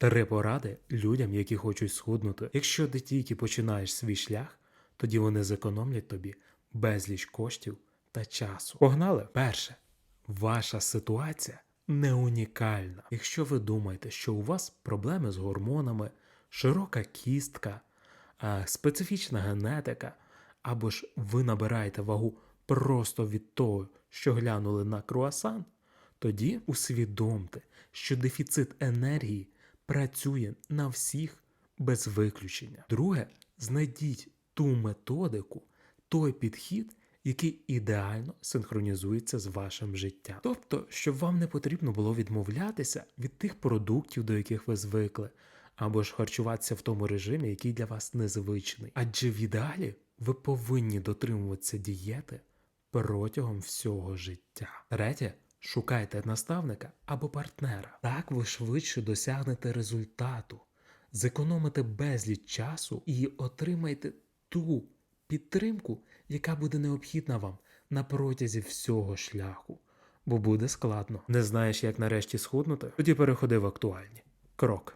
Три поради людям, які хочуть схуднути. Якщо ти тільки починаєш свій шлях, тоді вони зекономлять тобі безліч коштів та часу. Погнали! Перше, ваша ситуація не унікальна. Якщо ви думаєте, що у вас проблеми з гормонами, широка кістка, е, специфічна генетика, або ж ви набираєте вагу просто від того, що глянули на круасан, тоді усвідомте, що дефіцит енергії працює на всіх без виключення. Друге, знайдіть ту методику, той підхід, який ідеально синхронізується з вашим життям. Тобто, щоб вам не потрібно було відмовлятися від тих продуктів, до яких ви звикли, або ж харчуватися в тому режимі, який для вас незвичний. Адже в ідеалі ви повинні дотримуватися дієти протягом всього життя. Третє. Шукайте наставника або партнера. Так ви швидше досягнете результату, зекономите безліч часу і отримайте ту підтримку, яка буде необхідна вам на протязі всього шляху. Бо буде складно. Не знаєш, як нарешті схуднути? Тоді переходи в актуальні. Крок.